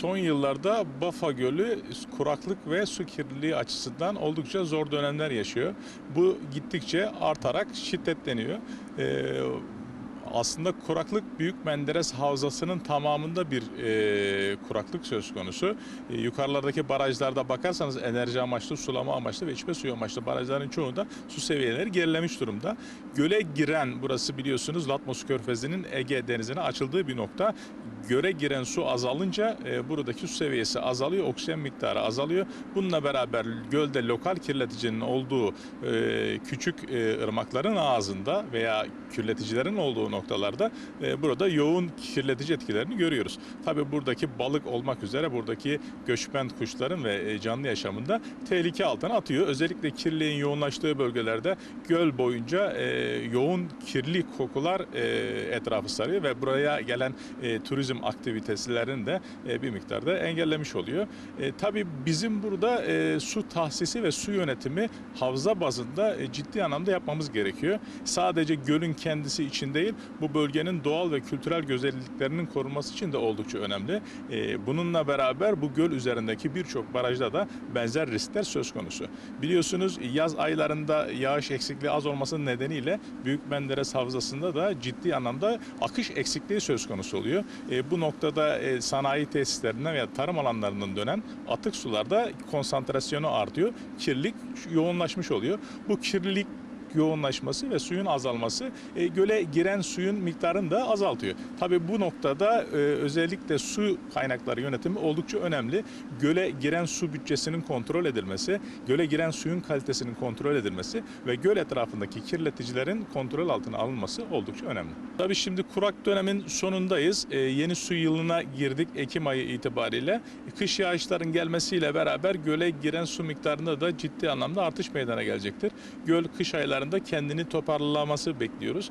son yıllarda Bafa Gölü kuraklık ve su kirliliği açısından oldukça zor dönemler yaşıyor. Bu gittikçe artarak şiddetleniyor. Ee, aslında kuraklık Büyük Menderes Havzası'nın tamamında bir e, kuraklık söz konusu. E, yukarılardaki barajlarda bakarsanız enerji amaçlı, sulama amaçlı ve içme suyu amaçlı barajların çoğunda su seviyeleri gerilemiş durumda. Göle giren, burası biliyorsunuz Latmos Körfezi'nin Ege Denizi'ne açıldığı bir nokta. Göle giren su azalınca e, buradaki su seviyesi azalıyor, oksijen miktarı azalıyor. Bununla beraber gölde lokal kirleticinin olduğu e, küçük e, ırmakların ağzında veya kirleticilerin olduğu noktalarda e, burada yoğun kirletici etkilerini görüyoruz. Tabii buradaki balık olmak üzere buradaki göçmen kuşların ve e, canlı yaşamında tehlike altına atıyor. Özellikle kirliliğin yoğunlaştığı bölgelerde göl boyunca e, yoğun kirli kokular e, etrafı sarıyor ve buraya gelen e, turizm aktiviteslerini de e, bir miktarda engellemiş oluyor. E, tabii bizim burada e, su tahsisi ve su yönetimi havza bazında e, ciddi anlamda yapmamız gerekiyor. Sadece gölün kendisi için değil, bu bölgenin doğal ve kültürel güzelliklerinin korunması için de oldukça önemli. E, bununla beraber bu göl üzerindeki birçok barajda da benzer riskler söz konusu. Biliyorsunuz yaz aylarında yağış eksikliği az olması nedeniyle Büyük Menderes Havzası'nda da ciddi anlamda akış eksikliği söz konusu oluyor. E, bu noktada e, sanayi tesislerinden veya tarım alanlarından dönen atık sularda konsantrasyonu artıyor. Kirlilik yoğunlaşmış oluyor. Bu kirlilik yoğunlaşması ve suyun azalması e, göle giren suyun miktarını da azaltıyor. Tabii bu noktada e, özellikle su kaynakları yönetimi oldukça önemli. Göle giren su bütçesinin kontrol edilmesi, göle giren suyun kalitesinin kontrol edilmesi ve göl etrafındaki kirleticilerin kontrol altına alınması oldukça önemli. Tabii şimdi kurak dönemin sonundayız. E, yeni su yılına girdik Ekim ayı itibariyle. Kış yağışların gelmesiyle beraber göle giren su miktarında da ciddi anlamda artış meydana gelecektir. Göl kış aylarında kendini toparlaması bekliyoruz.